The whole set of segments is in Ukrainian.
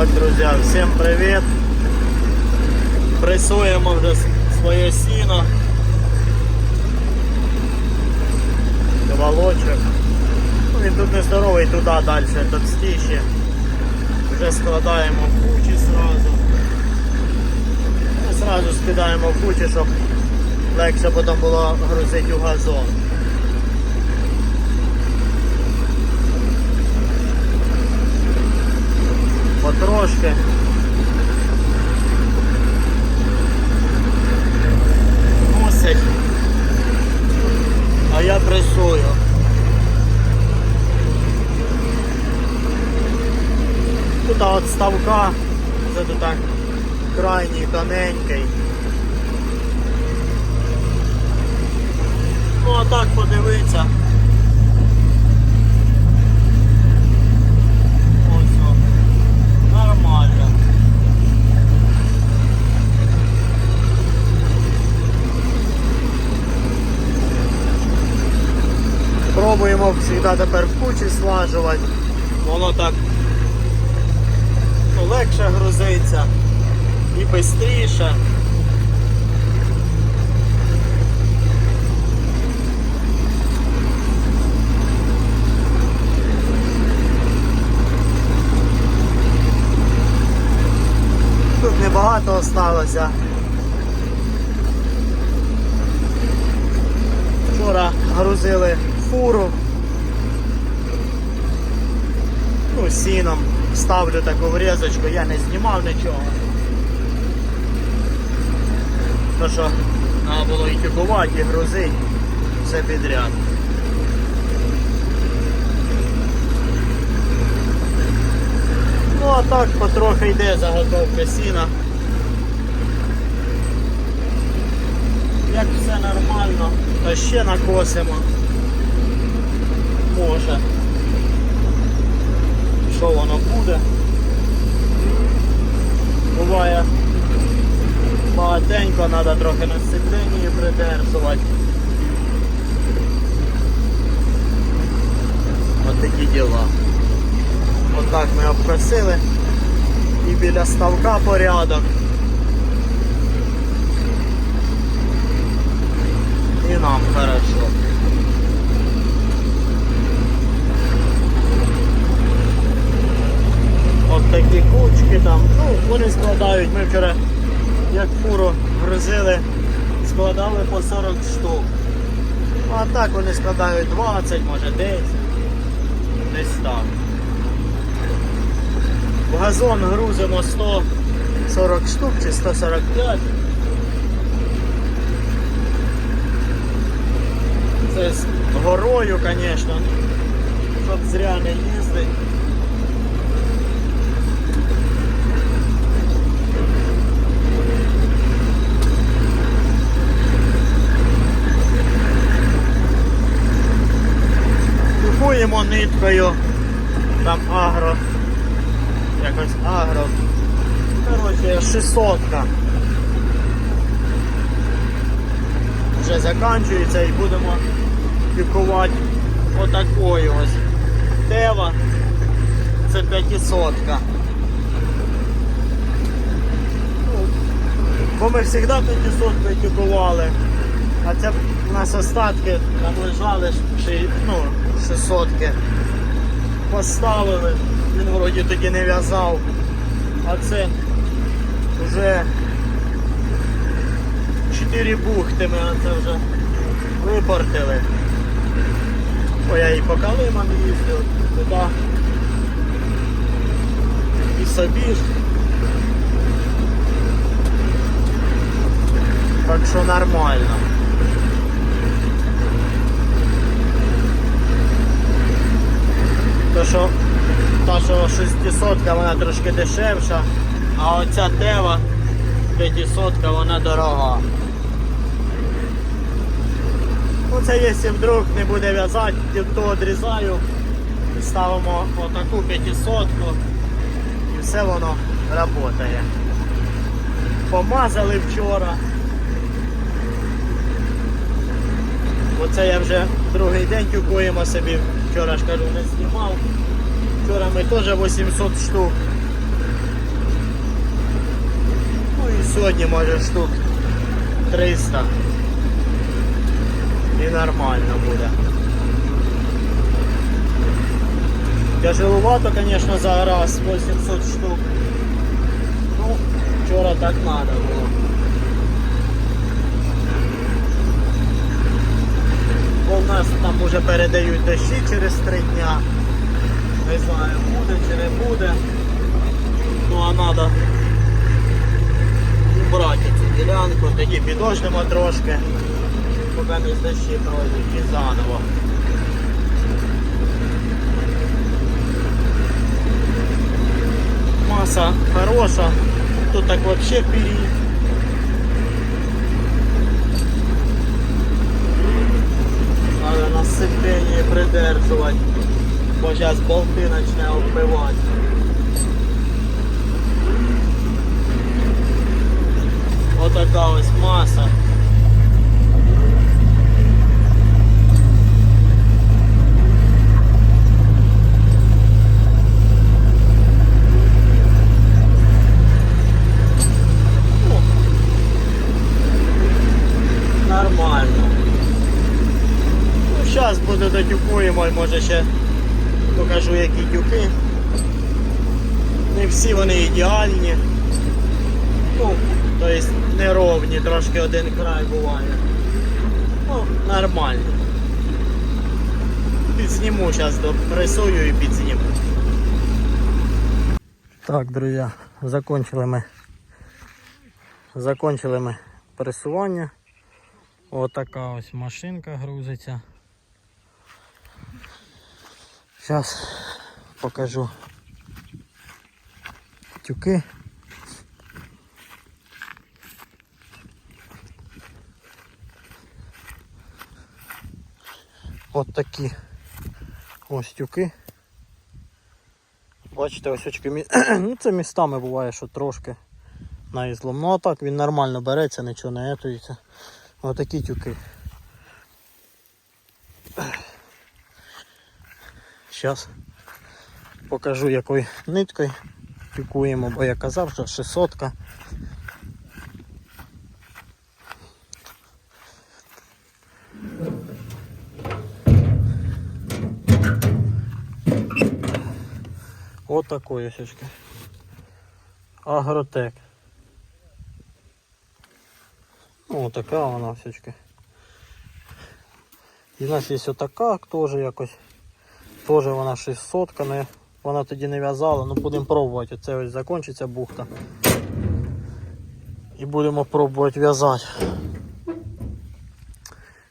Так, друзі, всім привіт. Пресуємо вже своє сіно. Волочок. Ну, він тут не здоровий, туди далі, товстіші. Вже складаємо в кучі зразу. Ну, Зразу скидаємо в кучі, щоб легше потім було грузити у газон. Потрошки. Мусить. А я пресую. Тут от ставка, це тут так крайній тоненький. Ну а так подивитися. Ось о. Нормально. Пробуємо завжди тепер в кучі слажувати. Воно так легше грузиться і швидше. Тут небагато осталося. Вчора грузили фуру. Ну, сіном ставлю таку врізочку, я не знімав нічого. То що треба було і тюкувати, і грузити, все підряд. Ну а так потрохи йде заготовка сіна. Як все нормально, то ще накосимо. Може. Що воно буде? Буває багатенько, треба трохи на сцепленні придержувати. От такі діла. Отак ми обкосили. І біля ставка порядок. І нам хорошо. От такі кучки там, ну, вони складають, ми вчора як фуру грузили, складали по 40 штук. А так вони складають 20, може 10. Десь так. В газон грузимо 140 штук чи 145. Це з горою, звісно, щоб зря не їздити. Купуємо там агро, якось агро. Коротше, 600 Вже закінчується і будемо пікувати отакою ось. Тева. Це 500 Бо ми завжди 500 тюкували. А це у нас остатки там лежали ну, 600 Поставили, він вроді тоді не в'язав. А це вже 4 бухти ми це вже випортили. Бо я і по калимам їздив туди. І собі ж. Так що нормально. То що та що 600 вона трошки дешевша, а оця тева 500 вона дорога. Ну це якщо вдруг не буде в'язати, то відрізаю ставимо отаку 500 і все воно працює. Помазали вчора. Оце я вже другий день тюкуємо собі. Вчера, скажу, кажу, не знімав. Вчора ми теж 800 штук. Ну и сегодня може штук 300. и нормально буде. Тяжеловато, конечно, за раз 800 штук. Ну, вчера так надо было. Бо в нас там уже передають дощі через три дня. Не знаю, буде чи не буде. Ну а треба убрати цю ділянку, тоді підождемо трошки, поки не дощі пройдуть і заново. Маса хороша, тут так вообще вперед. Бо сейчас болты начне оббивати. Отака ось маса. Ну, Нормально. Ну, зараз буде дотюкуємо і може ще покажу які тюки. Не всі вони ідеальні. Ну, тобто неровні, трошки один край буває. Ну, нормально. Підсніму зараз допресую і підсніму. Так, друзі, закончили ми. Закончили ми пресування. Отака ось машинка грузиться. Зараз покажу тюки. От такі ось тюки. Бачите, ось очки ну, це містами буває, що трошки на ізлом. Ну а так він нормально береться, нічого не етується. Отакі тюки. Зараз покажу якою ниткою тюкуємо, бо я казав, що 600 -ка. От такої січки. Агротек. Ну, така вона січки. І в нас є отака теж якось. Теж вона 600 не, вона тоді не в'язала, ну будемо пробувати. Це ось закінчиться бухта. І будемо пробувати в'язати.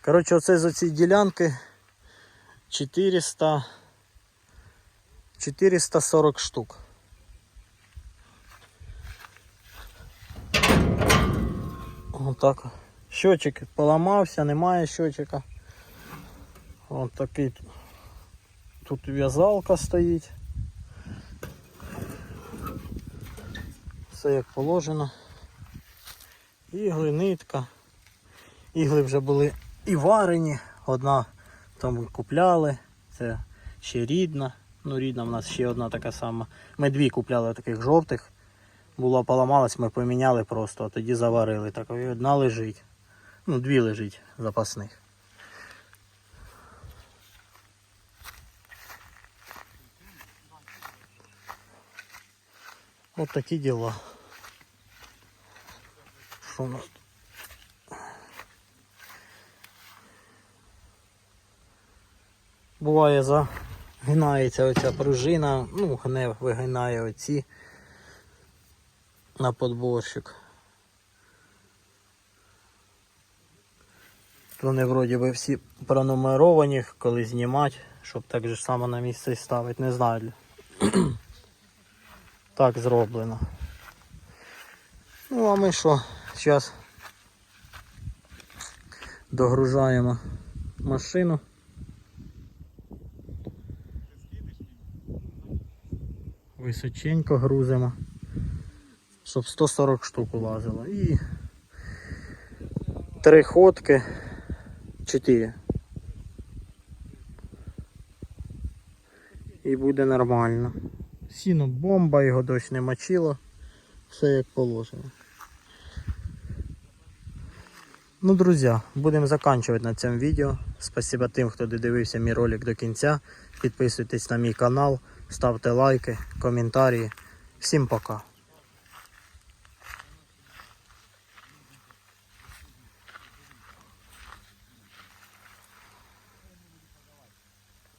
Коротше, оце з цієї ділянки 400 440 штук. Отак. Щочик поламався, немає щочика. Ось такий тут в'язалка стоїть. Все як положено. Ігли, нитка. Ігли вже були і варені. Одна там купляли. Це ще рідна. Ну, рідна в нас ще одна така сама. Ми дві купляли таких жовтих. Була поламалась, ми поміняли просто, а тоді заварили. Так, і одна лежить. Ну, дві лежить запасних. От такі діла. Що у нас? Буває загинається оця пружина, ну гне вигинає оці на подборщик. Вони вроді би всі пронумеровані, коли знімати, щоб так же само на місце ставити. Не знаю. Так зроблено. Ну а ми що, зараз догружаємо машину. Височенько грузимо, щоб 140 штук улазило. І три ходки, чотири. І буде нормально. Сіно бомба, його дощ не мочило, все як положено. Ну, друзі, будемо закінчувати на цьому відео. Спасибо тим, хто додивився мій ролик до кінця. Підписуйтесь на мій канал, ставте лайки, коментарі. Всім пока.